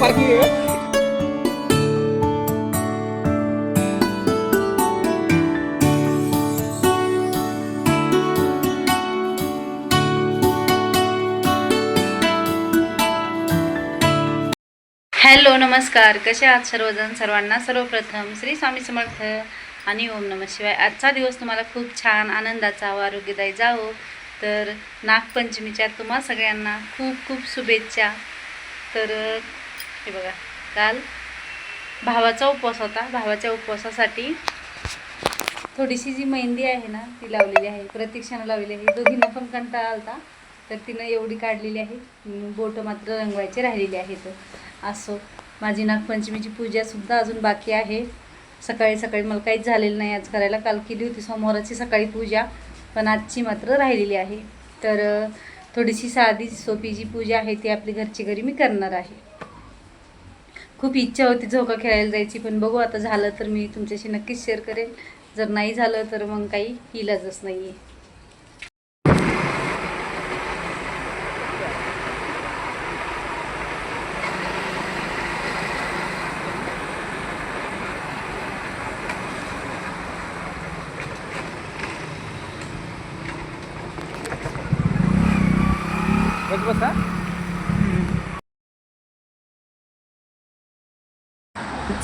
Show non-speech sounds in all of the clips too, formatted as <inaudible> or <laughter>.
parking ya. Hello नमस्कार. कसे आहात सर्वजण? सर्वांना सर्वप्रथम श्री स्वामी समर्थ आणि ओम नम शिवाय. आजचा दिवस तुम्हाला खूप छान आनंदाचा व आरोग्यदायी जावो. तर नागपंचमीच्या तुम्हा सगळ्यांना खूप खूप शुभेच्छा. तर हे बघा. काल भावाचा उपवास होता. भावाच्या उपवासासाठी थोडीशी जी मेहंदी आहे ना ती लावलेली आहे. प्रतीक्षानं लावलेली आहे. दोघींना पण कंटाळा आलता. तर तिनं एवढी काढलेली आहे. बोटं मात्र रंगवायचे राहिलेली आहेत. असो. माझी नागपंचमीची पूजासुद्धा अजून बाकी आहे. सकाळी सकाळी मला काहीच झालेलं नाही. आज करायला काल केली होती सोमवाराची सकाळी पूजा पण आजची मात्र राहिलेली आहे. तर थोडीशी साधी सोपी जी पूजा आहे ती आपली घरची घरी मी करणार आहे. खूप इच्छा होती झोका खेळायला जायची पण बघू आता झालं तर मी तुमच्याशी नक्कीच शेअर करेन. जर नाही झालं तर मग काही इलाजच नाही आहे बस बस हा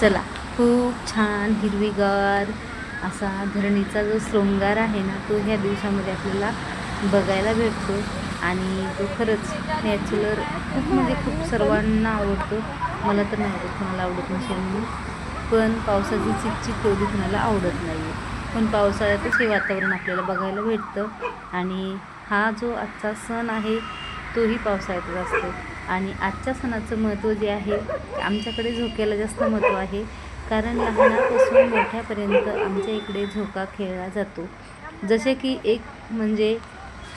चला. खूप छान हिरवीगार असा धरणीचा जो श्रृंगार आहे ना तो ह्या दिवसामध्ये आपल्याला बघायला भेटतो. आणि तो खरंच नॅचरल खूप म्हणजे खूप सर्वांना आवडतो. मला तर नाही आवडत कोणाला आवडत नसेल म्हणून. पण पावसाची चिकचिक तेवढी कोणाला आवडत नाही आहे पण पावसाळ्यातच हे वातावरण आपल्याला बघायला भेटतं. आणि हा जो आजचा सण आहे तोही पावसाळ्यातच असतो. आणि आजच्या सणाचं महत्त्व जे आहे आमच्याकडे झोक्याला जास्त महत्त्व आहे. कारण लहानापासून मोठ्यापर्यंत आमच्या इकडे झोका खेळला जातो. जसे की एक म्हणजे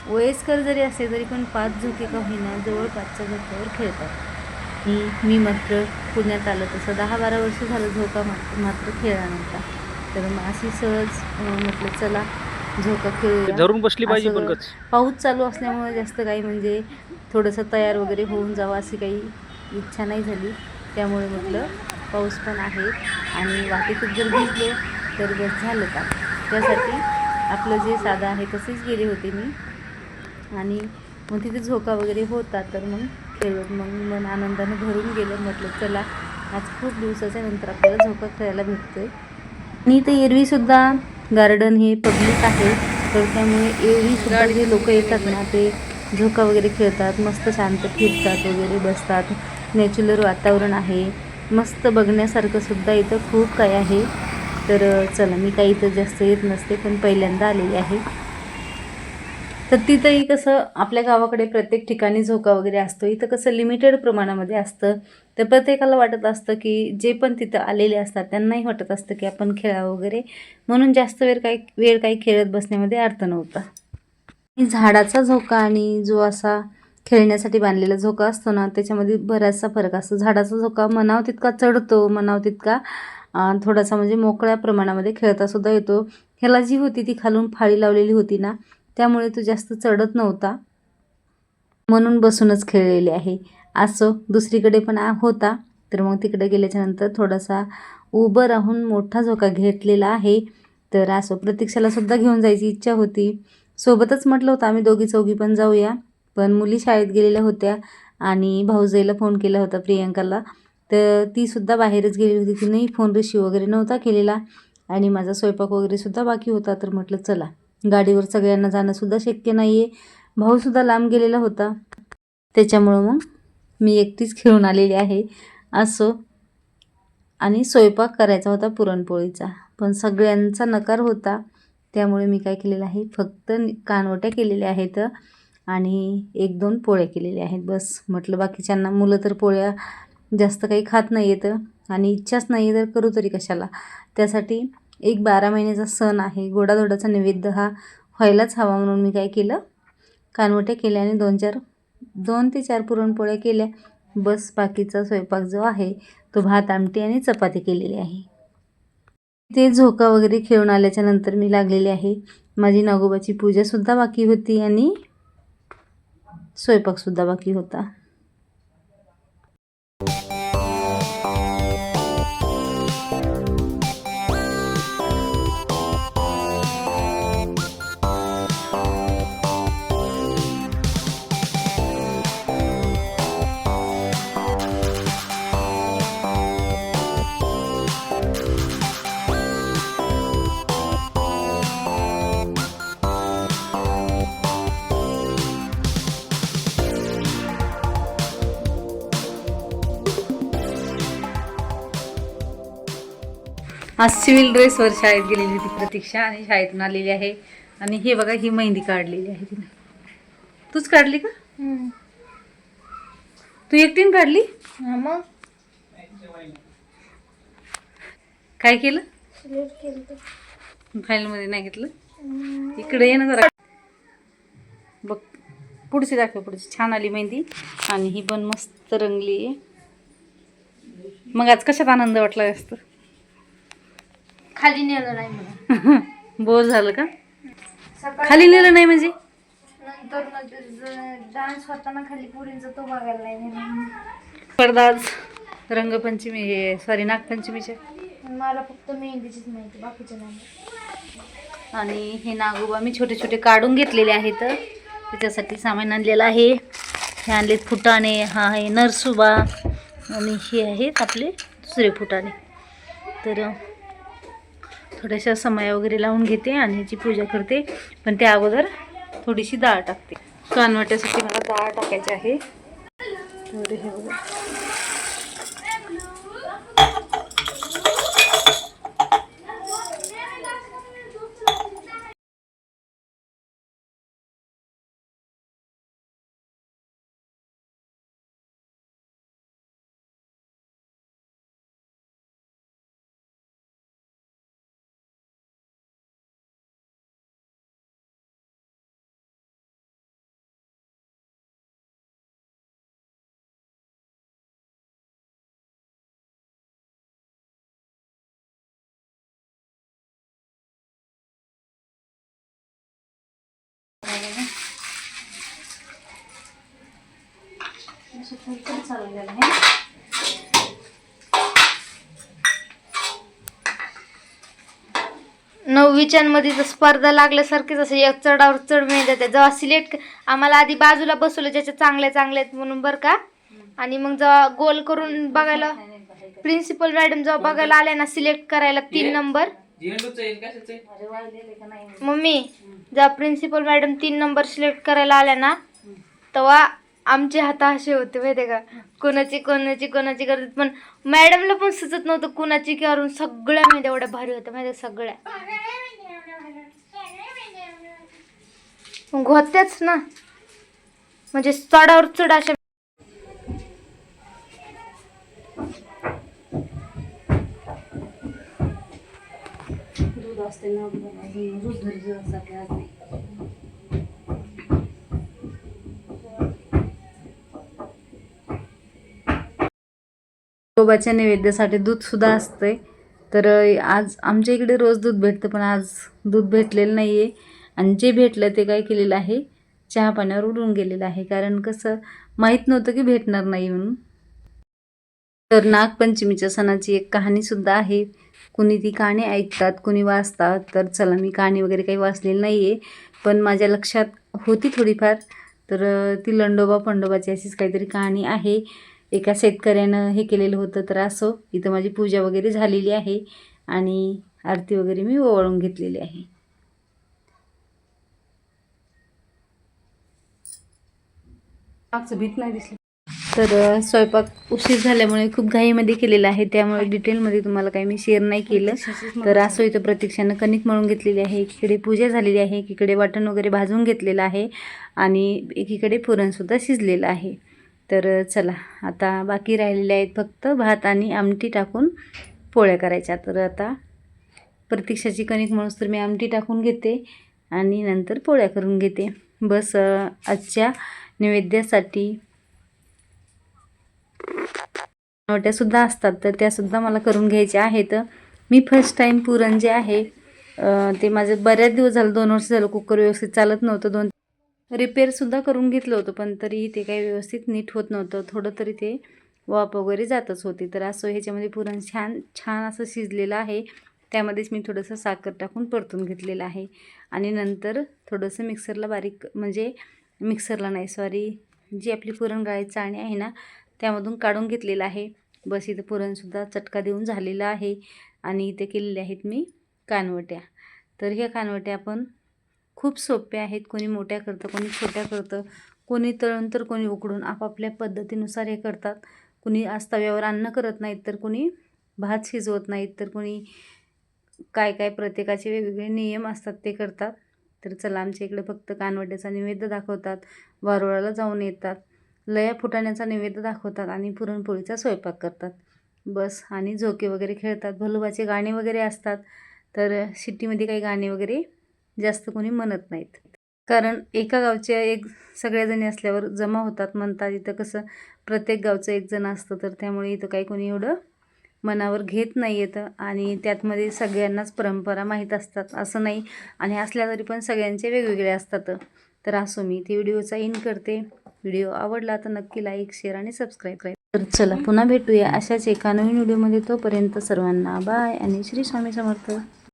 वयस्कर जरी असले तरी पण पाच झोके का होईना जवळपासच्या झोक्यावर खेळतात. मी मी मात्र पुण्यात आलं तसं दहा बारा वर्ष झालं झोका मात्र मात्र खेळला नव्हता. तर मग अशी सहज म्हटलं चला झोका धरून बसली पाहिजे पण पाऊस चालू असल्यामुळे जास्त काही म्हणजे थोडंसं तयार वगैरे होऊन जावं अशी काही इच्छा नाही झाली. त्यामुळे म्हटलं पाऊस पण आहे आणि वाटेतच जर भिजलो तर बस झालं का त्यासाठी आपलं जे साधं आहे तसेच गेले होते मी. आणि मग तिथे झोका वगैरे होता तर मग खेळत मग मन आनंदाने भरून गेलं. म्हटलं चला आज खूप दिवसाच्या नंतर आपल्याला झोका खेळायला भेटतोय. आणि इथे एरवीसुद्धा गार्डन हे पब्लिक आहे तर त्यामुळे एरवीसुद्धा जे लोक येतात ना ते झोका वगैरे खेळतात मस्त शांत फिरतात वगैरे बसतात. नॅचरल वातावरण आहे. मस्त बघण्यासारखं सुद्धा इथं खूप काही आहे. तर चला मी काही इथं जास्त येत नसते पण पहिल्यांदा आलेली आहे. तर तिथंही कसं आपल्या गावाकडे प्रत्येक ठिकाणी झोका वगैरे असतो. इथं कसं लिमिटेड प्रमाणामध्ये असतं. तर प्रत्येकाला वाटत असतं की जे पण तिथं आलेले असतात त्यांनाही वाटत असतं की आपण खेळावं वगैरे. म्हणून जास्त वेळ काही वेळ काही खेळत बसण्यामध्ये अर्थ नव्हता. झाडाचा झोका आणि जो असा खेळण्यासाठी बांधलेला झोका असतो ना त्याच्यामध्ये बराचसा फरक असतो. झाडाचा झोका मनाव तितका चढतो मनाव तितका थोडासा म्हणजे मोकळ्या प्रमाणामध्ये खेळतासुद्धा येतो. ह्याला जी होती ती खालून फाळी लावलेली होती ना त्यामुळे तो जास्त चढत नव्हता. म्हणून बसूनच खेळलेले आहे. असो दुसरीकडे पण होता. तर मग तिकडे गेल्याच्यानंतर थोडासा उभं राहून मोठा झोका घेतलेला आहे. तर असो प्रतीक्षाला सुद्धा घेऊन जायची इच्छा होती. सोबतच म्हटलं होतं आम्ही दोघी चौघी पण जाऊया. पण मुली शाळेत गेलेल्या होत्या आणि भाऊजाईला फोन केला होता प्रियंकाला. तर तीसुद्धा बाहेरच गेली होती. तिनेही फोन रिशीव वगैरे नव्हता केलेला. आणि माझा स्वयंपाक वगैरे सुद्धा बाकी होता. तर म्हटलं चला. गाडीवर सगळ्यांना जाणंसुद्धा शक्य नाही आहे भाऊसुद्धा लांब गेलेला होता. त्याच्यामुळं मग मी एकटीच खेळून आलेली आहे. असो. आणि स्वयंपाक करायचा होता पुरणपोळीचा. पण सगळ्यांचा नकार होता. त्यामुळे मी काय केलेलं आहे? फक्त कानवट्या केलेल्या आहेत आणि एक दोन पोळ्या केलेल्या आहेत. बस. म्हटलं बाकीच्यांना मुलं तर पोळ्या जास्त काही खात नाही येतं आणि इच्छाच नाही तर करू तरी कशाला. त्यासाठी एक बारा महिन्याचा सण आहे. गोडाधोडाचा नैवेद्य हा व्हायलाच हवा म्हणून मी काय केलं? कानवट्या केल्या आणि दोन चार दोन ते चार पुरणपोळ्या केल्या. बस बाकीचा स्वयंपाक जो आहे तो भात आमटी आणि चपाती केलेली आहे. ते झोका वगैरे खेळून आल्याच्यानंतर मी लागलेली आहे. माझी नागोबाची पूजासुद्धा बाकी होती आणि स्वयंपाकसुद्धा बाकी होता. आज सिव्हिल ड्रेसवर शाळेत गेलेली होती प्रतीक्षा. आणि शाळेतून आलेली आहे. आणि हे बघा ही मेहंदी काढलेली आहे तिने. तूच काढली का? तू एकटीन काढली? मग? काय केलं? फाईलमध्ये नाही घेतलं? इकडे ये ना जरा. बघ पुढची दाखव पुढची. छान आली मेहंदी. आणि ही पण मस्त रंगली आहे. मग आज कशात आनंद वाटला जास्त? खाली नेलं नाही मला <laughs> बोर झालं का? खाली नेलं नाही म्हणजे? नंतर डान्स होताना खाली पुरींचा तो बघायला नाही. पडदाच रंगपंचमी हे सॉरी नागपंचमीचे. मला फक्त मेहंदीचीच माहिती बाकीचे नाही. आणि हे नागोबा मी छोटे छोटे काढून घेतलेले आहेत. त्याच्यासाठी सामान आणलेलं आहे. हे आणलेत फुटाणे हा आहे नरसुबा. आणि हे आहेत आपले दुसरे फुटाणे. तर थोड्याशा समाया वगैरे लावून घेते आणि ह्याची पूजा करते पण त्या अगोदर थोडीशी डाळ टाकते. कानवाट्यासाठी मला डाळ टाकायची आहे. तर हे बघा. चालू आहे नववीच्यांमध्ये तर स्पर्धा लागल्यासारखीच असं एक चढावर चढ मिळत जाते जेव्हा सिलेक्ट आम्हाला आधी बाजूला बसवलं ज्याच्या चांगल्या चांगल्या आहेत म्हणून बरं का? आणि मग जेव्हा गोल करून बघायला प्रिन्सिपल मॅडम जेव्हा बघायला आल्या ना सिलेक्ट करायला तीन नंबर? मम्मी जेव्हा प्रिन्सिपल मॅडम तीन नंबर सिलेक्ट करायला आल्या ना तेव्हा आमचे हात असे होते माहिती का? कोणाची कोणाची कोणाची करत पण मॅडमला पण सुचत नव्हतं कुणाची करून सगळ्या माहिती एवढ्या भारी होत्या माहिती सगळ्या. मग होत्याच ना. म्हणजे चढावर चढ अशा दूध असते ना अजून दूध घरी असतात आज नाही गोबाच्या नैवेद्यासाठी दूध सुद्धा असतंय. तर आज आमच्या इकडे रोज दूध भेटतं पण आज दूध भेटलेलं नाही आहे आणि जे भेटलं ते काय केलेलं आहे चहा पाण्यावर उडून गेलेलं आहे. कारण कसं माहीत नव्हतं की भेटणार नाही म्हणून. तर नागपंचमीच्या सणाची एक कहाणीसुद्धा आहे. कुणी ती कहाणी ऐकतात कुणी वाचतात. तर चला मी कहाणी वगैरे काही वाचलेली नाही आहे पण माझ्या लक्षात होती थोडीफार. तर ती लंडोबा पंडोबाची अशीच काहीतरी कहाणी आहे. एका शेतकऱ्यानं हे केलेलं होतं तर असो इथं माझी पूजा वगैरे झालेली आहे आणि आरती वगैरे मी ओवाळून घेतलेली आहे. मागचं भीत नाही दिसलं. तर स्वयंपाक उशीर झाल्यामुळे खूप घाईमध्ये केलेला आहे त्यामुळे डिटेलमध्ये तुम्हाला काही मी शेअर नाही केलं. तर असं इथं प्रतीक्षानं कणिक मळून घेतलेली आहे एकीकडे पूजा झालेली आहे एकीकडे वाटण वगैरे भाजून घेतलेलं आहे आणि एकीकडे पुरणसुद्धा शिजलेलं आहे. तर चला आता बाकी राहिलेले आहेत फक्त भात आणि आमटी टाकून पोळ्या करायच्या. तर आता प्रतीक्षाची कणिक म्हणून तर मी आमटी टाकून घेते आणि नंतर पोळ्या करून घेते. बस आजच्या नैवेद्यासाठी सुद्धा असतात तर त्यासुद्धा मला करून घ्यायच्या आहेत. मी फर्स्ट टाईम पुरण जे आहे ते माझं बऱ्याच दिवस झालं दोन वर्ष झालं कुकर व्यवस्थित चालत नव्हतं दोन रिपेअरसुद्धा करून घेतलं होतं पण तरीही ते काही व्यवस्थित नीट होत नव्हतं. थोडं तरी ते वाफ वगैरे जातच होती. तर असं ह्याच्यामध्ये पुरण छान छान असं शिजलेलं आहे. त्यामध्येच मी थोडंसं साखर टाकून परतून घेतलेलं आहे. आणि नंतर थोडंसं मिक्सरला बारीक म्हणजे मिक्सरला नाही सॉरी जी आपली पुरण गाळायची चाळणी आहे ना त्यामधून काढून घेतलेलं आहे. बस इथं पुरणसुद्धा चटका देऊन झालेला आहे. आणि इथे केलेले आहेत मी कानवट्या. तर ह्या कानवट्या आपण खूप सोपे आहेत. कोणी मोठ्या करतं कोणी छोट्या करतं. कोणी तळून तर कोणी उकडून आपापल्या पद्धतीनुसार हे करतात. कुणी आज तव्यावर अन्न करत नाहीत तर कोणी भात शिजवत नाहीत तर कोणी काय काय प्रत्येकाचे वेगवेगळे नियम असतात ते करतात. तर चला आमच्या इकडे फक्त कानवड्याचा नैवेद्य दाखवतात. वारुळाला जाऊन येतात. लया फुटाण्याचा नैवेद्य दाखवतात आणि पुरणपोळीचा स्वयंपाक करतात. बस आणि झोके वगैरे खेळतात. भलुबाचे गाणे वगैरे असतात. तर सिटीमध्ये काही गाणे वगैरे जास्त कोणी म्हणत नाहीत. कारण एका गावच्या एक सगळ्याजणी असल्यावर जमा होतात म्हणतात. इथं कसं प्रत्येक गावचं एक जण असतं तर त्यामुळे इथं काही कोणी एवढं मनावर घेत नाही येतं आणि त्यातमध्ये सगळ्यांनाच परंपरा माहीत असतात असं नाही. आणि असल्या तरी पण सगळ्यांचे वेगवेगळे असतात. तर असो मी ते व्हिडिओचा इन करते. व्हिडिओ आवडला तर नक्की लाईक शेअर आणि सबस्क्राईब करा. तर चला पुन्हा भेटूया अशाच एका नवीन व्हिडिओमध्ये. तोपर्यंत सर्वांना बाय आणि श्री स्वामी समर्थ.